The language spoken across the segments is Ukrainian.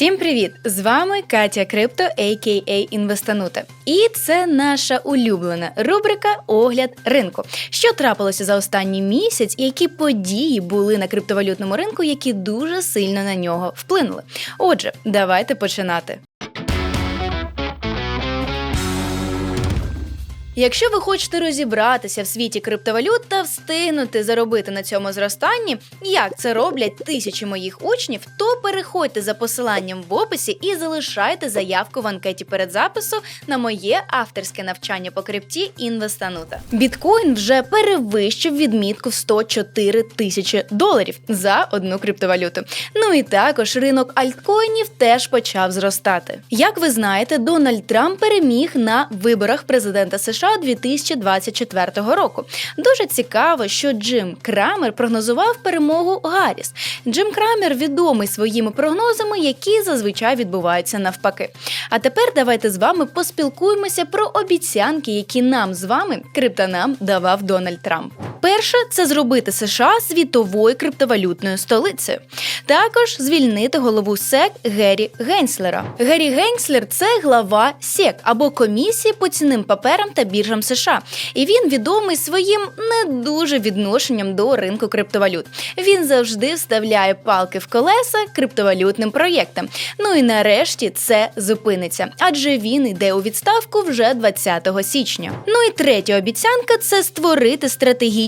Всім привіт! З вами Катя Крипто, а.к.а. Інвестанута. І це наша улюблена рубрика Огляд ринку. Що трапилося за останній місяць, і які події були на криптовалютному ринку, які дуже сильно на нього вплинули. Отже, давайте починати. Якщо ви хочете розібратися в світі криптовалют та встигнути заробити на цьому зростанні, як це роблять тисячі моїх учнів, то переходьте за посиланням в описі і залишайте заявку в анкеті перед запису на моє авторське навчання по крипті Інвестанута. Біткоін вже перевищив відмітку в 104 тисячі доларів за одну криптовалюту. Ну і також ринок альткоїнів теж почав зростати. Як ви знаєте, Дональд Трамп переміг на виборах президента США 2024 року. Дуже цікаво, що Джим Крамер прогнозував перемогу Гарріс. Джим Крамер відомий своїми прогнозами, які зазвичай відбуваються навпаки. А тепер давайте з вами поспілкуємося про обіцянки, які нам з вами криптонам давав Дональд Трамп. Перше це зробити США світовою криптовалютною столицею. Також звільнити голову СЕК Гері Генслера. Гері Генслер це глава СЕК або комісії по цінним паперам та біржам США. І він відомий своїм не дуже відношенням до ринку криптовалют. Він завжди вставляє палки в колеса криптовалютним проєктам. Ну і нарешті це зупиниться, адже він йде у відставку вже 20 січня. Ну і третя обіцянка це створити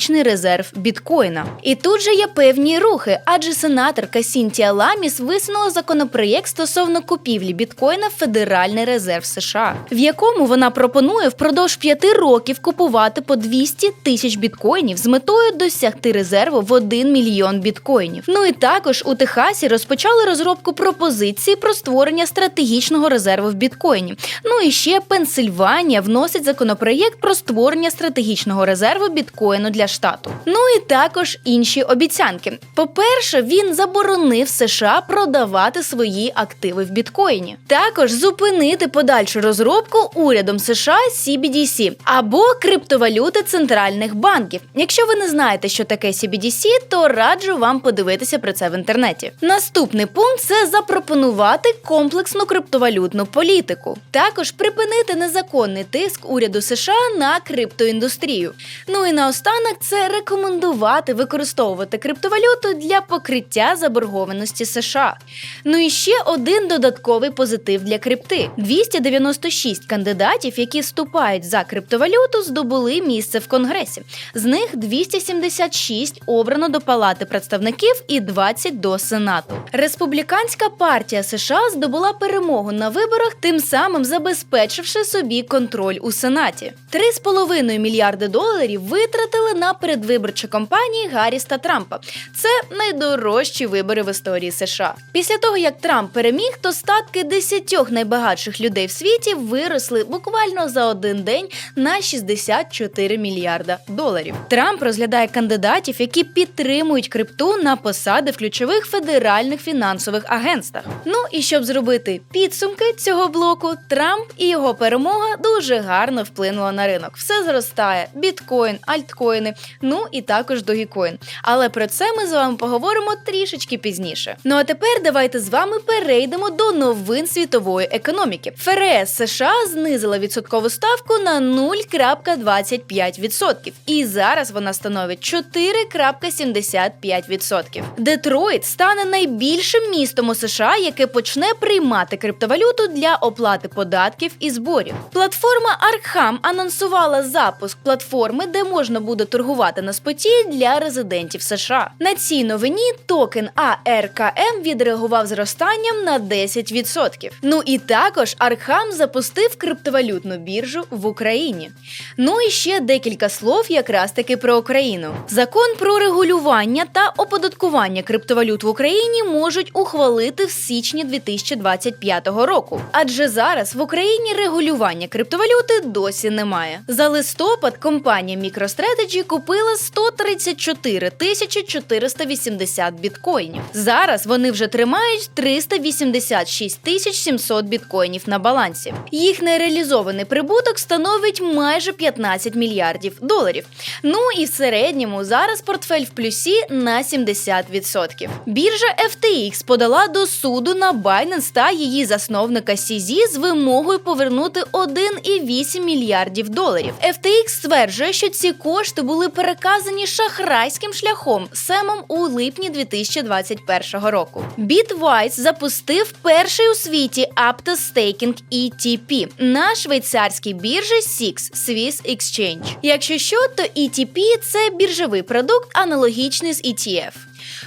стратегічний резерв біткоїна. І тут же є певні рухи, адже сенаторка Сінтія Ламіс висунула законопроєкт стосовно купівлі біткоїна в Федеральний резерв США, в якому вона пропонує впродовж п'яти років купувати по 200 тисяч біткоїнів з метою досягти резерву в 1 мільйон біткоїнів. Ну і також у Техасі розпочали розробку пропозиції про створення стратегічного резерву в біткоїні. Ну і ще Пенсильванія вносить законопроєкт про створення стратегічного резерву біткоїну для штату. Ну і також інші обіцянки. По-перше, він заборонив США продавати свої активи в біткоїні. Також зупинити подальшу розробку урядом США CBDC або криптовалюти центральних банків. Якщо ви не знаєте, що таке CBDC, то раджу вам подивитися про це в інтернеті. Наступний пункт це запропонувати комплексну криптовалютну політику. Також припинити незаконний тиск уряду США на криптоіндустрію. Ну і наостанок це рекомендувати використовувати криптовалюту для покриття заборгованості США. Ну і ще один додатковий позитив для крипти: 296 кандидатів, які вступають за криптовалюту, здобули місце в конгресі. З них 276 обрано до Палати представників і 20 до Сенату. Республіканська партія США здобула перемогу на виборах, тим самим забезпечивши собі контроль у Сенаті. 3,5 мільярди доларів витратили на передвиборчі кампанії Гарріс та Трампа. Це найдорожчі вибори в історії США. Після того як Трамп переміг, то статки 10 найбагатших людей в світі виросли буквально за один день на 64 мільярда доларів. Трамп розглядає кандидатів, які підтримують крипту на посади в ключових федеральних фінансових агентствах. Ну і щоб зробити підсумки цього блоку, Трамп і його перемога дуже гарно вплинула на ринок. Все зростає: біткоін, альткоїни, ну і також догікоін. Але про це ми з вами поговоримо трішечки пізніше. Ну а тепер давайте з вами перейдемо до новин світової економіки. ФРС США знизила відсоткову ставку на 0,25%. І зараз вона становить 4,75%. Детройт стане найбільшим містом у США, яке почне приймати криптовалюту для оплати податків і зборів. Платформа Arkham анонсувала запуск платформи, де можна буде торгувати на споті для резидентів США. На цій новині токен ARKM відреагував зростанням на 10%. Ну і також Arkham запустив криптовалютну біржу в Україні. Ну і ще декілька слов якраз таки про Україну. Закон про регулювання та оподаткування криптовалют в Україні можуть ухвалити в січні 2025 року. Адже зараз в Україні регулювання криптовалюти досі немає. За листопад компанія MicroStrategy купила 134 тисячі 480 біткоїнів. Зараз вони вже тримають 386 тисяч 700 біткоїнів на балансі. Їх нереалізований прибуток становить майже 15 мільярдів доларів. Ну і в середньому зараз портфель в плюсі на 70%. Біржа FTX подала до суду на Binance та її засновника CZ з вимогою повернути 1,8 мільярдів доларів. FTX стверджує, що ці кошти були переказані шахрайським шляхом Семом у липні 2021 року. Bitwise запустив перший у світі Staking ETP на швейцарській біржі SIX Swiss Exchange. Якщо що, то ETP – це біржовий продукт, аналогічний з ETF.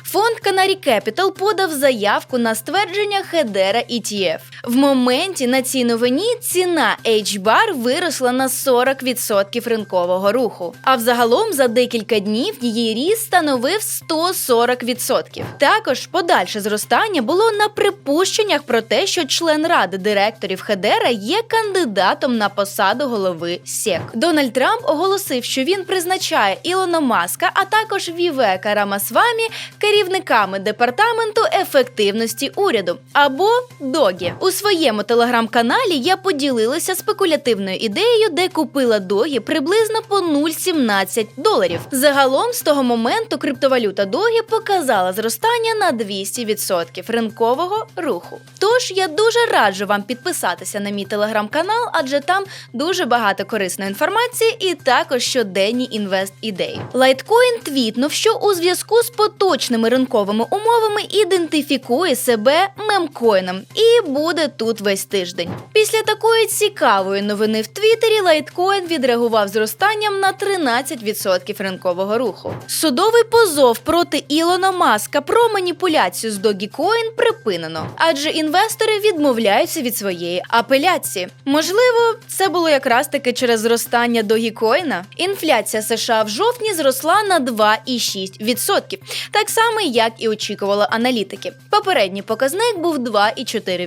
Фонд Canary Capital подав заявку на ствердження Хедера ETF. В моменті на цій новині ціна H-Bar виросла на 40% ринкового руху. А взагалом за декілька днів її ріст становив 140%. Також подальше зростання було на припущеннях про те, що член ради директорів Хедера є кандидатом на посаду голови СЕК. Дональд Трамп оголосив, що він призначає Ілона Маска, а також Вівека Рамасвамі керівниками департаменту ефективності уряду або ДОГІ. У своєму телеграм-каналі я поділилася спекулятивною ідеєю, де купила догі приблизно по 0,17 доларів. Загалом з того моменту криптовалюта догі показала зростання на 200% ринкового руху. Тож я дуже раджу вам підписатися на мій телеграм-канал, адже там дуже багато корисної інформації і також щоденні інвест ідеї. Лайткоін твітнув, що у зв'язку з поточними ринковими умовами ідентифікує себе мемкоїном і буде тут весь тиждень. Після такої цікавої новини в Твіттері Лайткоін відреагував зростанням на 13% ринкового руху. Судовий позов проти Ілона Маска про маніпуляцію з Dogecoin припинено, адже інвестори відмовляються від своєї апеляції. Можливо, це було якраз таки через зростання Dogecoin? Інфляція США в жовтні зросла на 2,6%, так само як і очікували аналітики. Попередній показник був 2,4%.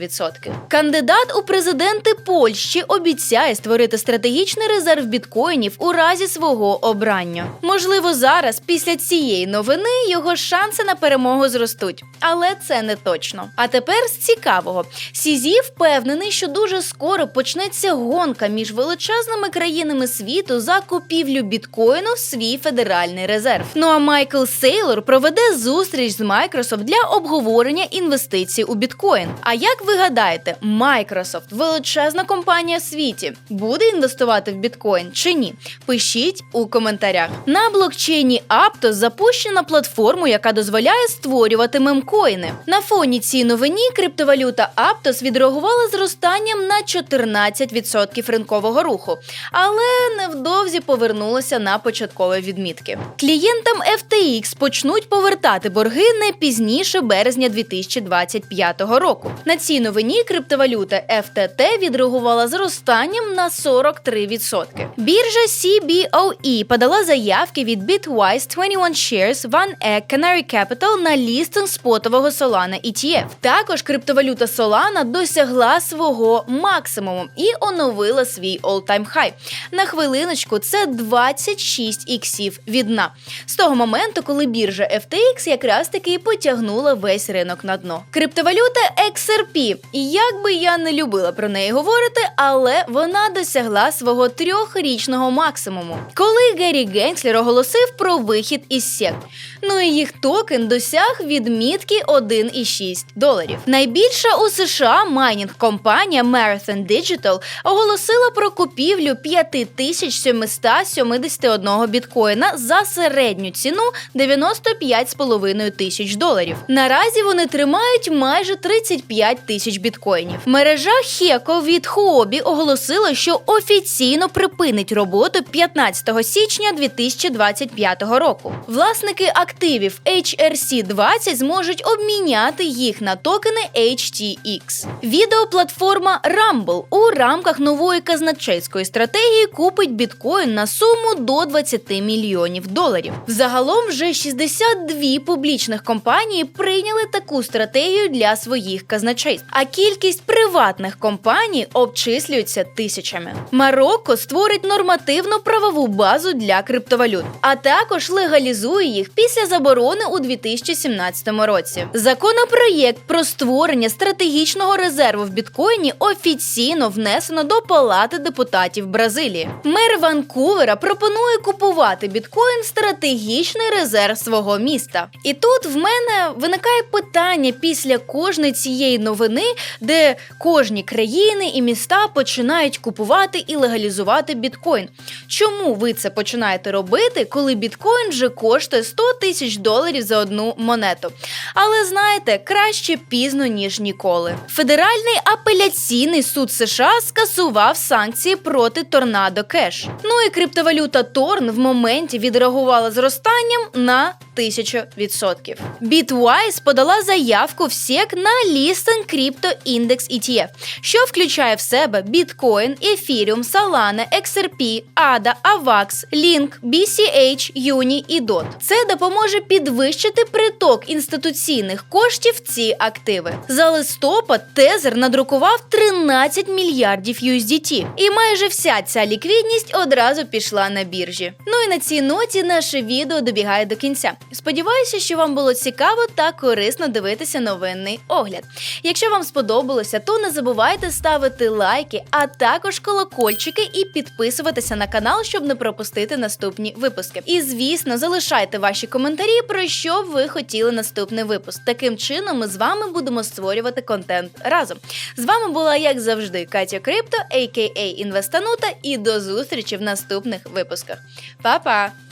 Кандидат у президенти Польщі обіцяє створити стратегічний резерв біткоїнів у разі свого обрання. Можливо, зараз, після цієї новини, його шанси на перемогу зростуть, але це не точно. А тепер з цікавого Сізі впевнений, що дуже скоро почнеться гонка між величезними країнами світу за купівлю біткоїну в свій федеральний резерв. Ну а Майкл Сейлор проведе зустріч з Microsoft для обговорення інвестицій у біткоін. А як ви гадаєте, Microsoft – величезна компанія в світі, буде інвестувати в біткоін чи ні? Пишіть у коментарях. На блокчейні Aptos запущена платформу, яка дозволяє створювати мемкоїни. На фоні цій новині криптовалюта Aptos відреагувала зростанням на 14% ринкового руху, але невдовзі повернулася на початкові відмітки. Клієнтам FTX почнуть повертати борги не пізніше березня 2025 року. На цій новині криптовалюта FTT відреагувала зростанням на 43%. Біржа CBOE подала заявки від Bitwise 21 Shares One Canary Capital на лістинг спотового Solana ETF. Також криптовалюта Solana досягла свого максимуму і оновила свій all-time high. На хвилиночку це 26 іксів від дна. З того моменту, коли біржа FTX якраз таки потягнула весь ринок на дно. Криптовалюта XRP. І як би я не любила про неї говорити, але вона досягла свого трьохрічного максимуму, коли Геррі Генслер оголосив про вихід із SEC. Ну і їх токен досяг відмітки 1,6 доларів. Найбільша у США майнінг компанія Marathon Digital оголосила про купівлю 5771 біткоїна за середню ціну 95,5 тисяч доларів. Наразі вони тримають майже 35 тисяч біткоїнів. Мережа Хеко від Хуобі оголосила, що офіційно припинить роботу 15 січня 2025 року. Власники активів HRC20 зможуть обміняти їх на токени HTX. Відеоплатформа Rumble у рамках нової казначейської стратегії купить біткоін на суму до 20 мільйонів доларів. Взагалом вже 62 публічних компанії прийняли таку стратегію для своїх казначейств, а кількість приватних компаній обчислюється тисячами. Марокко створить нормативну правову базу для криптовалют, а також легалізує їх після заборони у 2017 році. Законопроєкт про створення стратегічного резерву в біткоїні офіційно внесено до Палати депутатів Бразилії. Мер Ванкувера пропонує купувати біткоін стратегічний резерв свого міста. І тут в мене виникає питання після кожної цієї новини, де кожні країни і міста починають купувати і легалізувати біткоін. Чому ви це починаєте робити, коли біткоін вже коштує 100 тисяч доларів за одну монету? Але знаєте, краще пізно ніж ніколи. Федеральний апеляційний суд США скасував санкції проти Торнадо Кеш. Ну і криптовалюта Торн в моменті відреагувала зростанням на 1000%. Bitwise подала заявку в SEC на лістинг Crypto Index ETF, що включає в себе біткоін, ефіріум, Solana, XRP, ADA, AVAX, Link, BCH, Uni і DOT. Це допоможе підвищити приток інституційних коштів в ці активи. За листопад Тезер надрукував 13 мільярдів USDT, і майже вся ця ліквідність одразу пішла на біржі. Ну і на цій ноті наше відео добігає до кінця. Сподіваюся, що вам було цікаво та корисно дивитися новинний огляд. Якщо вам сподобалося, то не забувайте ставити лайки, а також колокольчики і підписуватися на канал, щоб не пропустити наступні випуски. І звісно, залишайте ваші коментарі, про що ви хотіли наступний випуск. Таким чином, ми з вами будемо створювати контент разом. З вами була, як завжди, Катя Крипто, а.к.а. Інвестанута, і до зустрічі в наступних випусках. Па-па!